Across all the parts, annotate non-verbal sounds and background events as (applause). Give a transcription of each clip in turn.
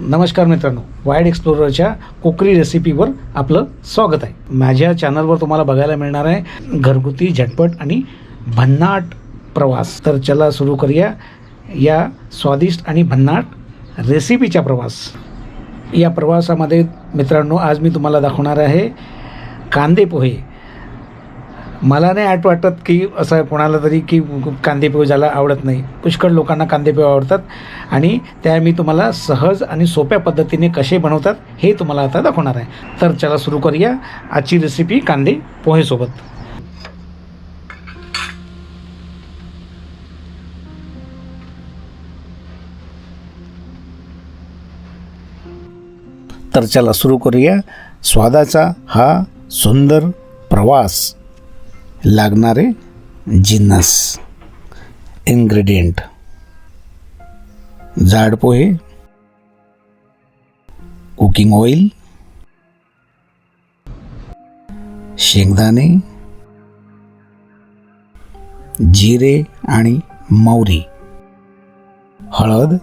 नमस्कार मित्रांनो वाईड एक्सप्लोररच्या कोकरी रेसिपीवर आपलं स्वागत आहे. माझ्या चॅनलवर तुम्हाला बघायला मिळणार आहे घरगुती झटपट आणि भन्नाट प्रवास. तर चला सुरू करूया या स्वादिष्ट आणि भन्नाट रेसिपीचा प्रवास. या प्रवासामध्ये मित्रांनो आज मी तुम्हाला दाखवणार आहे कांदे पोहे मला नाही आठ वाटत की असं कोणाला तरी की कांदेपेव ज्याला आवडत नाही. पुष्कळ लोकांना कांदेपेव आवडतात. आणि त्या मी तुम्हाला सहज आणि सोप्या पद्धतीने कसे बनवतात हे तुम्हाला आता दाखवणार आहे. तर चला सुरू करूया. आजची रेसिपी कांदे पोहेसोबत. तर चला सुरू करूया. स्वादाचा हा सुंदर प्रवास. लागणारे जिन्नस. इन्ग्रेडियंट जाड पोहे कुकिंग ऑइल शेंगदाणे. जिरे आणि मौरी. हळद.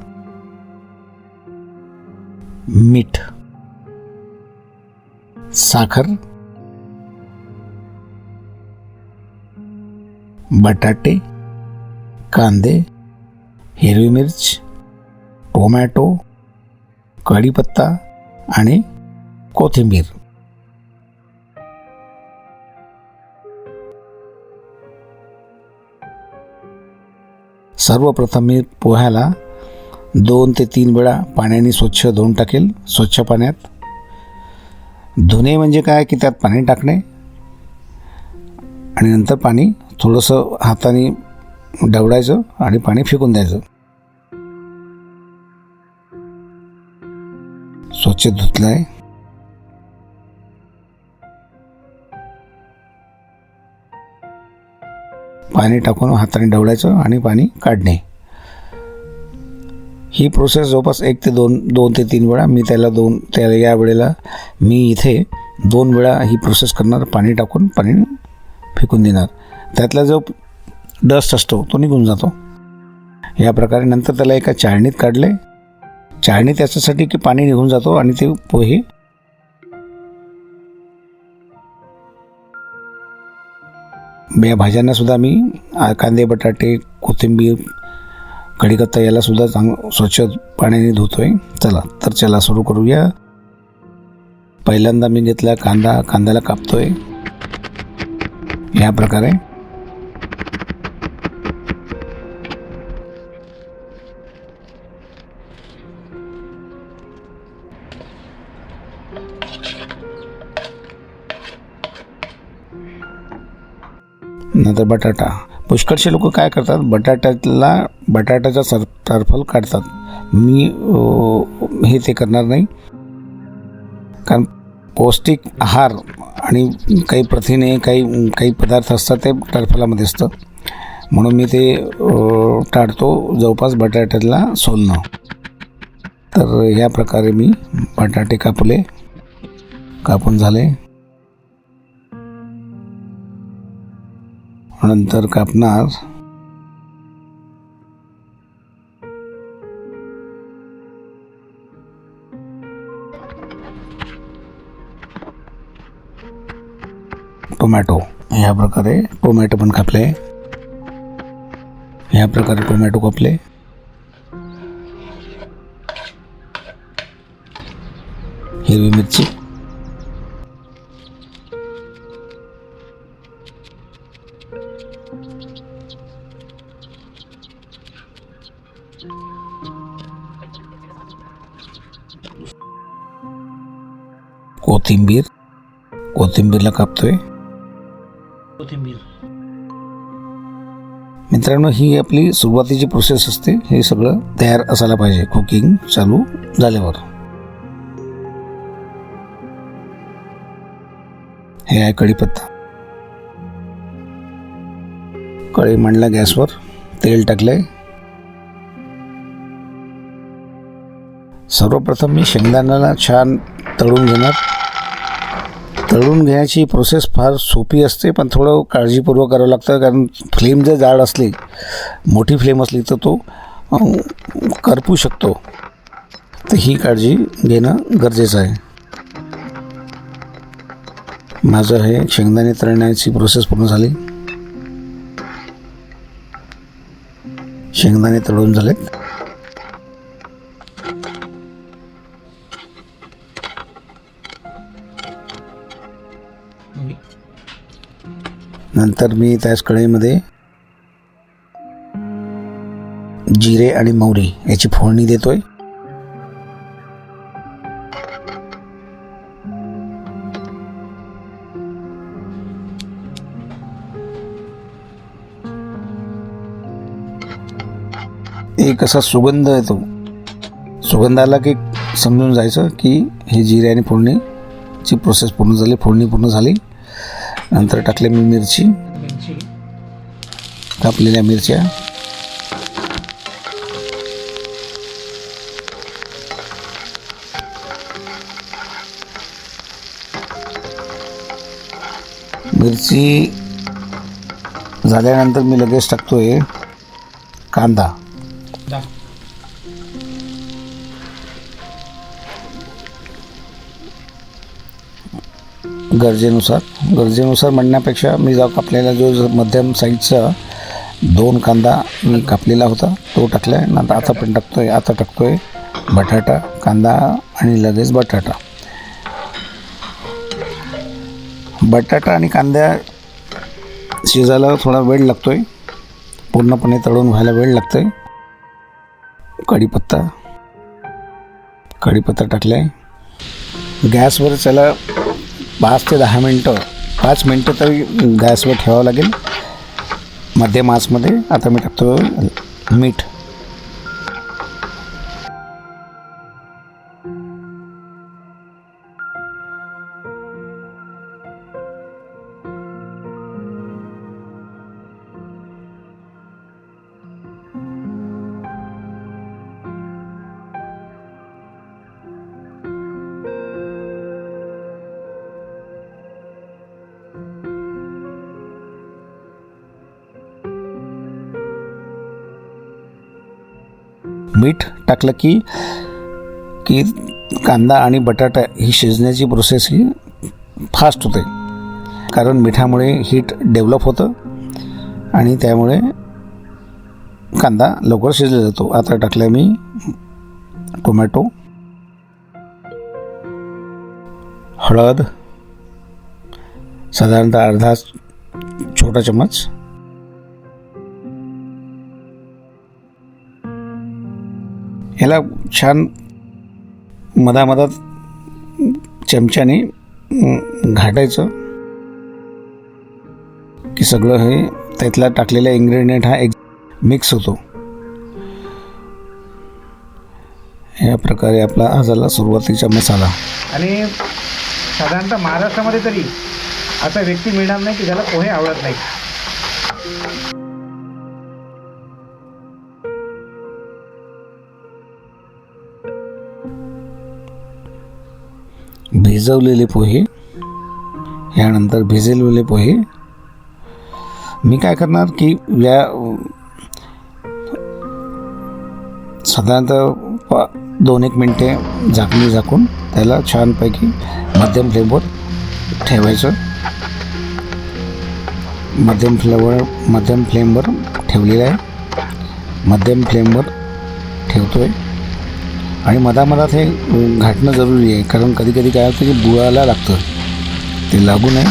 मीठ. साखर. बटाटे कांदे हिरवी मिर्च टोमॅटो कढीपत्ता आणि कोथिंबीर. सर्वप्रथम मी पोह्याला दोन ते तीन वेळा पाण्याने स्वच्छ धुवून टाकेल स्वच्छ पाण्यात. धुणे म्हणजे काय? की त्यात पाणी टाकणे आणि नंतर पाणी थोडंसं हाताने डवडायचं आणि पाणी फेकून द्यायचं. स्वच्छ धुतलं आहे पाणी टाकून हाताने डवडायचं आणि पाणी काढणे. ही प्रोसेस जवळपास एक ते दोन दोन ते तीन वेळा मी त्याला दोन त्याला या वेळेला मी इथे दोन वेळा ही प्रोसेस करणार पाणी टाकून पाणी फेकून देणार. त्यातला जो डस्ट असतो तो निघून जातो. या प्रकारे नंतर त्याला एका चाळणीत काढले. चाळणी त्याच्यासाठी की पाणी निघून जातो आणि ते पोहे या भाज्यांना सुद्धा मी कांदे बटाटे कोथिंबीर कढीपत्ता याला सुद्धा चांग स्वच्छ पाण्याने धुतोय. चला तर चला सुरू करूया. पहिल्यांदा मी घेतला कांदा कांद्याला कापतोय. या प्रकारे. नंतर बटाटा. पुष्कळशी लोक काय करतात बटाट्याला बटाट्याचा सर टरफल काढतात. मी हे ते करणार नाही. कारण पौष्टिक आहार आणि काही प्रथिने काही काही पदार्थ असतात ते टरफलामध्ये असतं. म्हणून मी ते टाळतो. जवळपास बटाट्याला सोलणं. तर ह्या प्रकारे मी बटाटे कापले. कापून झाले. नंतर कापणार. टोमॅटो. ह्या प्रकारे टोमॅटो पण कापले. ह्या प्रकारे टोमॅटो कापले. हिरवी मिरची. कोथिंबीर. कोथिंबीरला कापतोय. कोथिंबीर. मित्रांनो ही आपली सुरुवातीची प्रोसेस असते. हे सगळं तयार असायला पाहिजे. कुकिंग चालू झाल्यावर. हे आहे कढीपत्ता. कढई मांडला गॅसवर. तेल टाकलंय. सर्वप्रथम मी शेंगदाण्याला छान तळून घेणार. तळून घेण्याची प्रोसेस फार सोपी असते पण थोडं काळजीपूर्वक करावं लागतं कारण फ्लेम जर जाड असली मोठी फ्लेम असली तर तो करपू शकतो. तर ही काळजी घेणं गरजेचं आहे. माझं हे शेंगदाणे तळण्याची प्रोसेस पूर्ण झाली. शेंगदाणे तळून झालेत. मी- नंतर मी त्याच कढईमध्ये जिरे आणि मोहरी याची फोडणी देतोय. एक असा सुगंध येतो सुगंध आला की समजून जायचं की हे जिरे आणि फोडणीची प्रोसेस पूर्ण झाली फोडणी पूर्ण झाली. नंतर टाकले मी मिरची. मिरची. कापलेल्या मिरच्या. मिरची झाल्यानंतर मी लगेच टाकतोय कांदा. गरजेनुसार. गरजेनुसार म्हणण्यापेक्षा मी जाऊ कापलेला जो मध्यम साईजचा दोन कांदा मी कापलेला होता तो टाकला आहे नंतर आता पण टाकतो आहे आता टाकतो आहे बटाटा कांदा आणि लगेच बटाटा. बटाटा आणि कांद्या शिजायला थोडा वेळ लागतो आहे पूर्णपणे तळून व्हायला वेळ लागतो आहे कढीपत्ता. कढीपत्ता टाकला आहे गॅसवर त्याला पाच ते दहा मिनटं पाच मिनटं तरी गॅसवर ठेवावं लागेल. मध्यम आचमध्ये आता मी टाकतो मीठ. मीठ टाकलं की की कांदा आणि बटाटा ही शिजण्याची प्रोसेस ही फास्ट होते. कारण मिठामुळे हीट डेव्हलप होतं आणि त्यामुळे कांदा लवकर शिजला जातो. आता टाकलं मी टोमॅटो हळद साधारणतः अर्धा छोटा चम्मच. ह्याला छान मधामधात चमच्याने घाटायचं. की सगळं हे त्यातला टाकलेला इन्ग्रेडियंट हा एक मिक्स होतो. या प्रकारे आपला हा झाला सुरुवातीचा मसाला. आणि साधारणतः महाराष्ट्रामध्ये तरी असा व्यक्ती मिळणार नाही की ज्याला पोहे आवडत नाही भिजवलेले पोहे यानंतर भिजवलेले पोहे. मी काय करणार की या साधारणतः प दोन एक मिनटे झाकणी झाकून त्याला छानपैकी मध्यम फ्लेमवर ठेवायचं. मध्यम फ्लेवर मध्यम फ्लेमवर ठेवलेलं आहे. मध्यम फ्लेमवर ठेवतो आहे आणि मधामधात हे घाटणं जरुरी आहे. कारण कधी कधी काय होतं की बुळाला लागतं. ते लागू नये.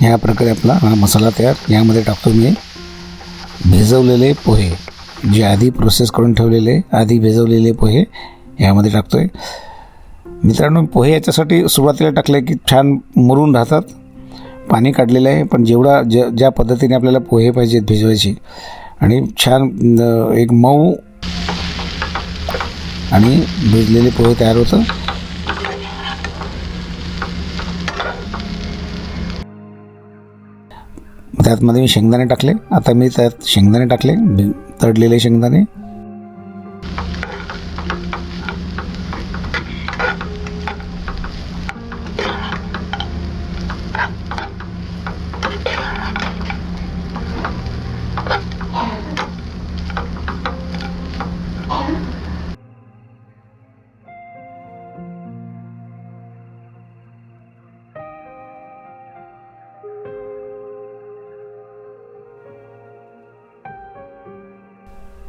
ह्या प्रकारे आपला हा मसाला तयार. यामध्ये टाकतो मी भिजवलेले पोहे. जे आधी प्रोसेस करून ठेवलेले आधी भिजवलेले पोहे ह्यामध्ये टाकतो आहे मित्रांनो पोहे याच्यासाठी सुरुवातीला टाकले की छान मुरून राहतात. पाणी काढलेलं आहे पण जेवढा ज ज्या पद्धतीने आपल्याला पोहे पाहिजेत भिजवायची आणि छान एक मऊ आणि भिजलेले पोहे तयार होतं. त्यातमध्ये मी शेंगदाणे टाकले. आता मी त्यात शेंगदाणे टाकले तडलेले तळलेले शेंगदाणे.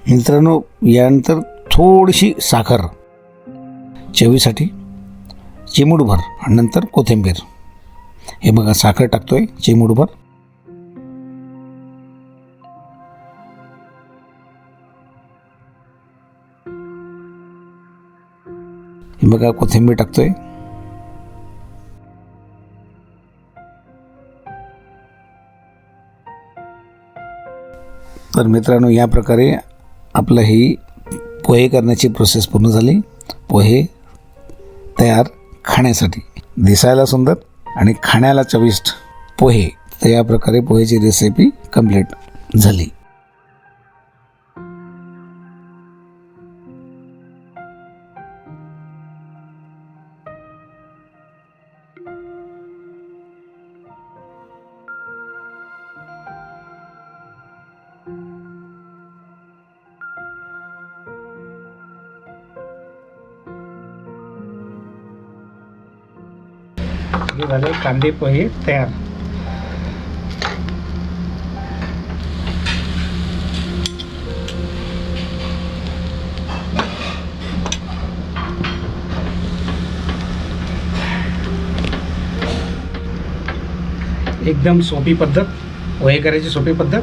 मित्रांनो यानंतर थोडीशी साखर. चवीसाठी चिमूटभर आणि नंतर कोथिंबीर. हे बघा साखर टाकतोय चिमूटभर. हे बघा कोथिंबीर टाकतोय. तर मित्रांनो या प्रकारे आपलं ही पोहे करण्याची प्रोसेस पूर्ण झाली. पोहे तयार खाण्यासाठी. दिसायला सुंदर आणि खाण्याला चविष्ट पोहे. तर या प्रकारे पोहेची रेसिपी कंप्लीट झाली. हे झाले कांदे पोहे तयार. एकदम सोपी पद्धत पोहे करायची सोपी पद्धत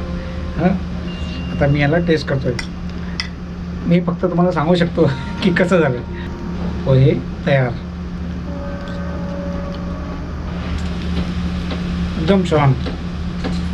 हां? आता मी याला टेस्ट करतोय. मी फक्त तुम्हाला सांगू शकतो (laughs) की कसं झालं. पोहे तयार. एकदम छान